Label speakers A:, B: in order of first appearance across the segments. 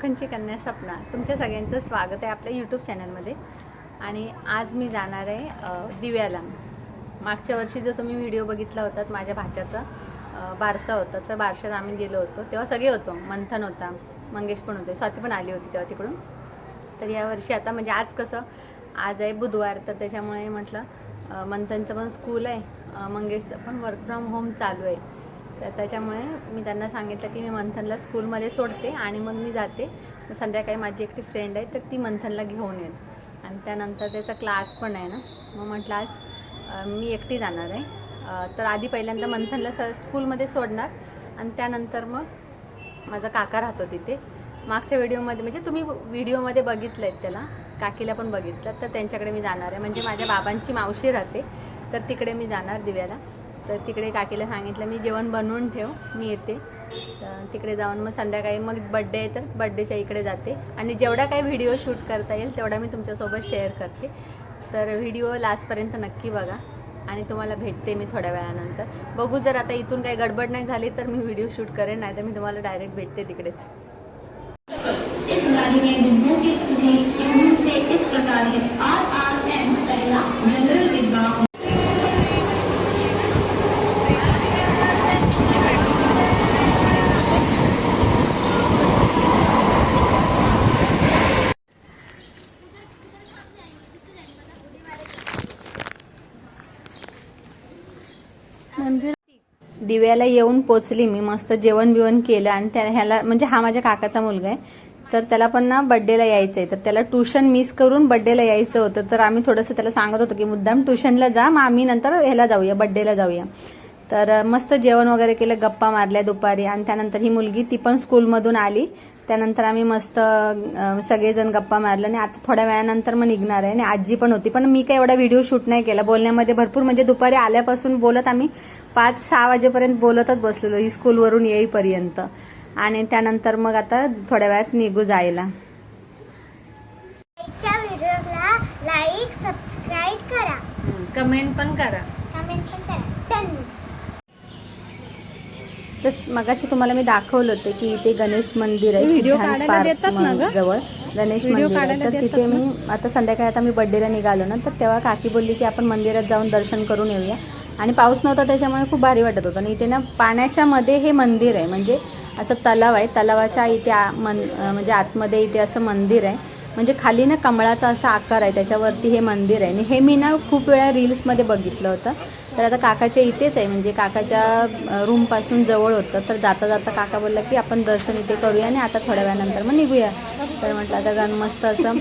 A: सपना. तुमच्या सगळ्यांचं स्वागत आहे आपल्या यूट्यूब चॅनलमध्ये आणि आज मी जाणार आहे दिव्याला. मागच्या वर्षी जो तुम्ही व्हिडिओ बघितला होता माझ्या भाच्याचा बारसा होता तर बारशात आम्ही गेलो होतो. तेव्हा सगळे होतो. मंथन होता मंगेश पण होते स्वाती पण आली होती तेव्हा तिकडून. तर या वर्षी आता म्हणजे आज कसं आज आहे बुधवार तर त्याच्यामुळे म्हटलं मंथनचं पण स्कूल आहे. मंगेशचं पण वर्क फ्रॉम होम चालू आहे. तर त्याच्यामुळे मी त्यांना सांगितलं की मी मंथनला स्कूलमध्ये सोडते आणि मग मी जाते. संध्याकाळी माझी एकटी फ्रेंड आहे तर ती मंथनला घेऊन येईल. आणि त्यानंतर त्याचा क्लास पण आहे ना. मग म्हटलं आज मी एकटी जाणार आहे. तर आधी पहिल्यांदा मंथनला स स्कूलमध्ये सोडणार. आणि त्यानंतर मग माझा काका राहतो तिथे. मागच्या व्हिडिओमध्ये म्हणजे तुम्ही व्हिडिओमध्ये बघितलं आहेत त्याला काकीला पण बघितलं तर त्यांच्याकडे मी जाणार आहे. म्हणजे माझ्या बाबांची मावशी राहते तर तिकडे मी जाणार दिव्याला. तर तिकडे काकीला सांगितलं मी जेवण बनवून ठेव मी येते. तर तिकडे जाऊन मग संध्याकाळी मग बड्डे आहे तर बड्डेच्या इकडे जाते. आणि जेवढा काही व्हिडिओ शूट करता येईल तेवढा मी तुमच्यासोबत शेअर करते. तर व्हिडिओ लास्टपर्यंत नक्की बघा. आणि तुम्हाला भेटते मी थोड्या वेळानंतर. बघू जर आता इथून काही गडबड नाही झाली तर मी व्हिडिओ शूट करेन नाही तर मी तुम्हाला डायरेक्ट भेटते तिकडेच. दिव्याला येऊन पोचली मी मस्त जेवण बिवण केलं आणि त्या ह्याला म्हणजे हा माझ्या काकाचा मुलगा आहे. तर त्याला पण ना बड्डेला यायचंय. तर त्याला ट्युशन मिस करून बड्डेला यायचं होतं. तर आम्ही थोडंसं त्याला सांगत होतो की मुद्दाम ट्युशनला जा मग आम्ही नंतर ह्याला जाऊया बड्डेला जाऊया. तर मस्त जेवण वगैरे केलं गप्पा मारल्या दुपारी. आणि त्यानंतर ही मुलगी ती पण स्कूलमधून आली. त्यानंतर आम्ही मस्त सगळेजण गप्पा मारलं आणि आता थोड्या वेळानंतर मग निघणार आहे आणि आजी पण होती. पण मी काही एवढा व्हिडिओ शूट नाही केला. बोलण्यामध्ये भरपूर म्हणजे दुपारी आल्यापासून बोलत आम्ही पाच सहा वाजेपर्यंत बोलतच बसलेलो ही स्कूलवरून येईपर्यंत. आणि त्यानंतर मग आता थोड्या वेळात निघू जायला.
B: आजच्या व्हिडिओला लाईक सबस्क्राईब करा.
A: कमेंट पण करा
B: कमेंट पण करा डन
A: तर मगाशी तुम्हाला मी दाखवलं होतं की इथे गणेश मंदिर आहे
C: व्हिडिओ
A: सिद्धांत पार्क? जवळ गणेश
C: व्हिडिओ
A: मंदिर आहे. तर तिथे? मी आता संध्याकाळी आता मी बड्डेला निघालो ना तर तेव्हा काकी बोलली की आपण मंदिरात जाऊन दर्शन करून येऊया. आणि पाऊस नव्हता त्याच्यामुळे खूप भारी वाटत होतं. आणि इथे ना पाण्याच्या मध्ये हे मंदिर आहे म्हणजे असं तलाव आहे. तलावाच्या इथे मन म्हणजे आतमध्ये इथे असं मंदिर आहे. म्हणजे खाली ना कमळाचा असा आकार आहे त्याच्यावरती हे मंदिर आहे. आणि हे मी ना खूप वेळा रील्समध्ये बघितलं होतं. तर आता काकाच्या इथेच आहे म्हणजे काकाच्या रूमपासून जवळ होतं. तर जाता जाता काका बोलला की आपण दर्शन इथे करूया आणि आता थोड्या वेळानंतर मग निघूया. तर म्हटलं आता गण मस्त असं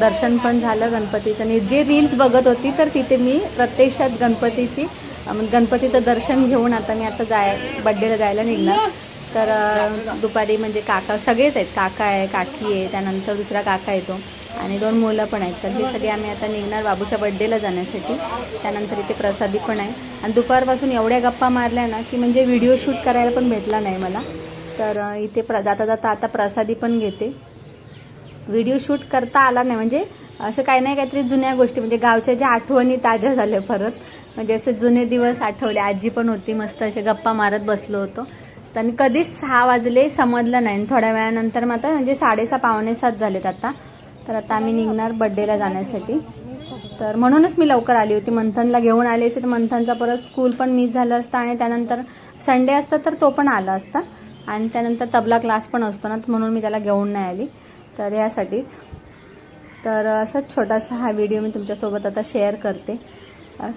A: दर्शन पण झालं गणपतीचं. आणि जे रील्स बघत होती तर तिथे मी प्रत्यक्षात गणपतीची म्हणजे गणपतीचं दर्शन घेऊन आता मी आता जाय बड्डेला जायला निघणार. तर दुपारी म्हणजे काका सगळेच आहेत. काका आहे काकी आहे त्यानंतर दुसरा काका येतो आणि दोन मुलं पण आहेत. तर हे सगळे आम्ही आता निघणार बाबूच्या बड्डेला जाण्यासाठी. त्यानंतर इथे प्रसादी पण आहे. आणि दुपारपासून एवढ्या गप्पा मारल्या ना की म्हणजे व्हिडिओ शूट करायला पण भेटला नाही मला. तर इथे प्र जाता जाता आता प्रसादी पण घेते. व्हिडिओ शूट करता आला नाही. म्हणजे असं काही नाही काहीतरी जुन्या गोष्टी म्हणजे गावच्या ज्या आठवणी ताज्या झाल्या परत. म्हणजे असे जुने दिवस आठवले. आजी पण होती मस्त असे गप्पा मारत बसलो होतो. तर आणि कधीच सहा वाजले समजलं नाही. थोड्या वेळानंतर मग आता म्हणजे साडेसहा पावणे सात झालेत आता. तर आता आम्ही निघणार बड्डेला जाण्यासाठी. तर म्हणूनच मी लवकर आली होती. मंथनला घेऊन आली असते. तर मंथनचा परत स्कूल पण मिस झालं असतं आणि त्यानंतर संडे असता तर तो पण आला असता. आणि त्यानंतर तबला क्लास पण असतो ना म्हणून मी त्याला घेऊन नाही आली. तर यासाठीच. तर असंच छोटासा हा व्हिडिओ मी तुमच्यासोबत आता शेअर करते.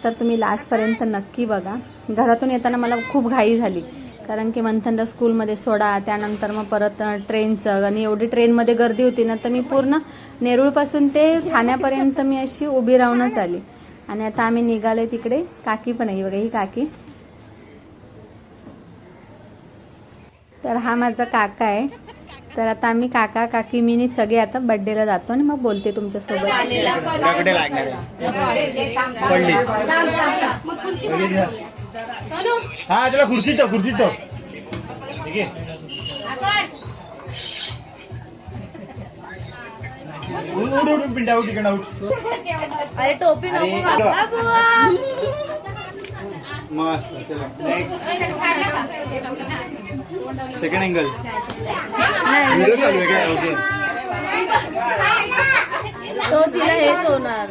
A: तर तुम्ही लास्टपर्यंत नक्की बघा. घरातून येताना मला खूप घाई झाली. कारण की मंथनला स्कूलमध्ये सोडा त्यानंतर मग परत ट्रेनचं आणि एवढी ट्रेनमध्ये गर्दी होती ना तर मी पूर्ण नेरूळपासून ते ठाण्यापर्यंत मी अशी उभी राहूनच आली. आणि आता आम्ही निघालोय तिकडे. काकी पण आहे बघा ही काकी. तर हा माझा काका आहे. तर आता आम्ही काका काकी मी सगळे आता बर्थडेला जातो आणि मग बोलते तुमच्यासोबत.
D: पडली. हा त्याला खुर्चीत ठेव खुर्चीत ठेव. ठीक आहे. पिंडा उठ इकडं
C: अरे टोपी
D: नको घातला, मस्त चला. नेक्स्ट सेकंड अँगल व्हिडिओ चालू आहे काय ओके
E: तो तिला हेच होणार.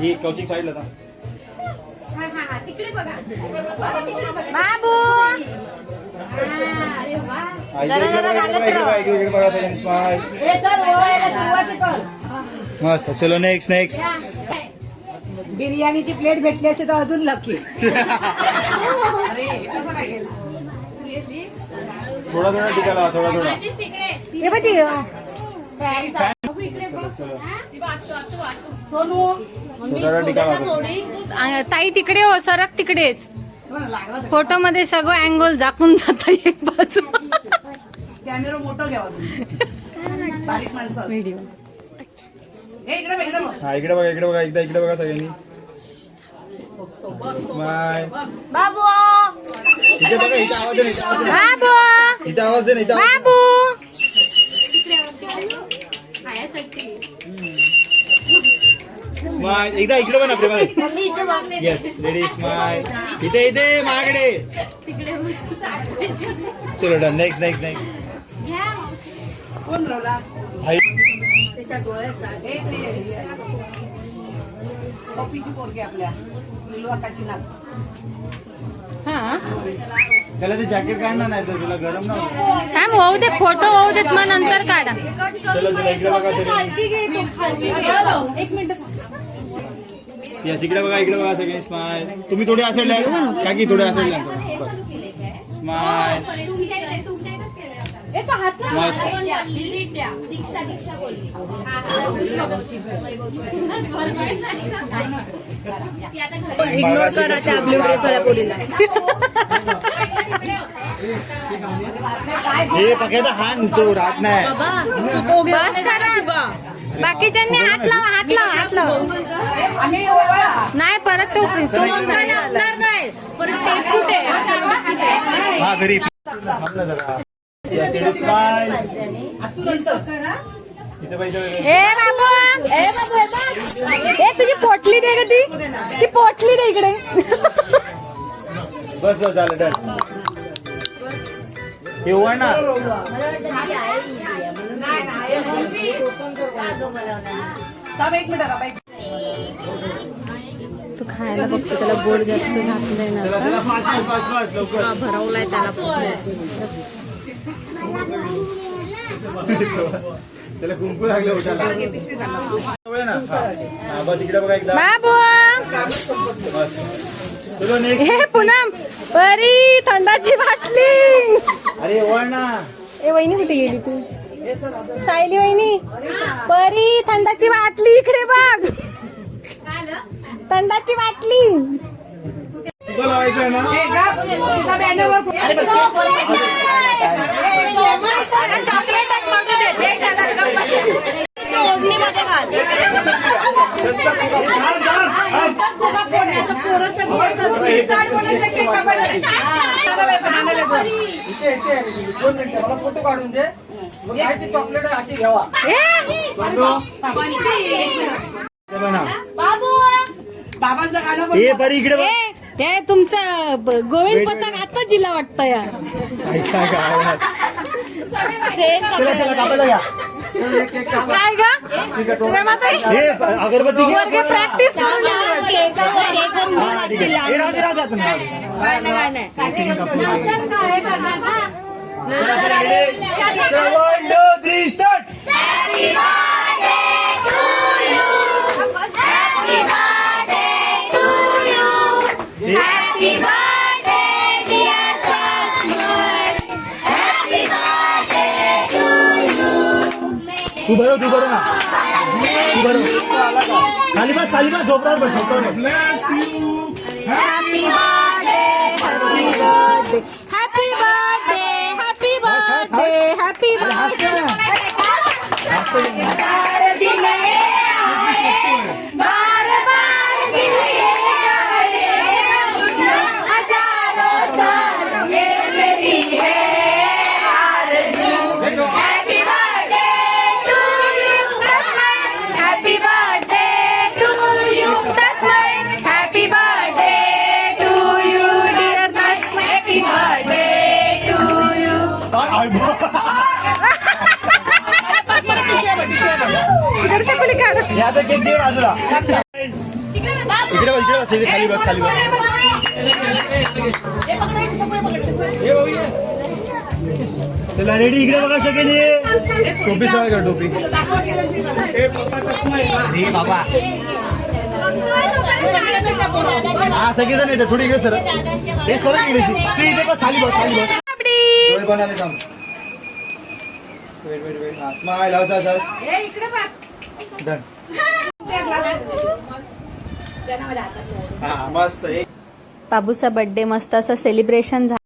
D: ही कौशिक साईडला था
E: बाबू! जरा जरा घालत राहा.
D: मस्त चलो नेक्स्ट नेक्स्ट
C: बिर्याणीची प्लेट भेटली असते तर अजून लकी
D: थोडा थोडा टिका लावा थोडा. थोडा
E: हे बघ ती,
D: थोडा
E: ताई तिकडे हो सरक तिकडेच. फोटो मध्ये सगळं अँगल झाकून जात एक बाजू.
C: कॅमेरा मोठं घ्यावा
E: व्हिडिओ
C: हे इकडे बघ, इकडे बघ.
D: हा इकडे बघा इकडे बघा एकदा इकडे बघा सगळ्यांनी. स्माइल
E: बाबू.
D: इथे बघा इथे आवाज दे ना, इथे आवाज दे ना.
E: बाबू.
D: इथे आवाज दे ना, इथे आवाज दे
E: बाबू.
D: स्माइल एकदा इकडे ना प्रेमा येस लेडी स्माइल इथे इथे माकडे चलो डन नेक्स्ट नेक्स्ट नेक्स्ट
C: कोण रवला पप्पीची पोरगी आपल्या. लिलू आकाची नात.
E: हा?
D: त्याला ते जॅकेट काढ ना नाही तर तुला गरम ना.
E: काय होऊ दे फोटो होऊ देत मग नंतर काढा.
D: चलो चलो इकडे बघा सगळे.
C: एक मिनिट
D: येस इकडे बघा इकडे बघा सगळे. स्माइल. तुम्ही थोडे असेल का की थोडे असेल
E: इग्नोर करा त्या ब्ल्यू ड्रेसवाल्या पोरीला.
D: हे बघायचा हा. तो राहत नाही.
E: बस करा. बाकीच्यांनी हात लावा हात लावा हात लावा. नाही परत तो तो नाही परत
D: हा घरी.
E: ए बाबू. ए तुझी पोटली दे ग ती. ती पोटली दे इकडे.
D: बस बस झालं डन. हे ओवाळ ना?
E: तू खायला बघतो त्याला गोड जास्त घातलंय ना हा, भरवलाय त्याला.
D: त्याला कुंकू लागलं हा.
E: पूनम परी थंडाची बाटली.
D: अरे ना.
E: ए वहिनी कुठे गेली तू? सायली वहिनी परी थंडाची बाटली इकडे बघ. थंडाची बाटली.
D: लावायचं आहे ना?
C: हे
F: फोटो काढून दे. मग काय ते चॉकलेट अशी घ्यावा
C: बाबांचं गाणं
D: हे परी इकडे बघ.
E: हे तुमचा ब- गोविंद पथक आता जिल्हा वाटतं या
D: काय चला चला कापायला घ्या
E: काय ग? प्रेमाताई
D: हे अगरबत्ती
E: प्रॅक्टिस करून
D: हे राहू दे, राहू दे आता. One, two, three, start. तू भरव तू भरव ना तू भरव खाली बस खाली बस झोपणार बस झोपणार
E: happy birthday happy birthday happy birthday happy Happy birthday to you. That's
D: आता केक दे बाजूला? इकडे बस इकडे बस इथे खाली बस खाली बस. चला रेडी इकडे बघा सगळे. टोपी सवय कर टोपी. हे बाबा हा सगळेजण येते थोडी इकडे सर हे सर इकडे श्री इथे बस खाली बस खाली बस. डोळे बनाले थांब. Wait wait wait. हा स्माइल हस हस हस. डन. हा मस्त
A: बाबूचा बर्थडे मस्त असं सेलिब्रेशन झालं.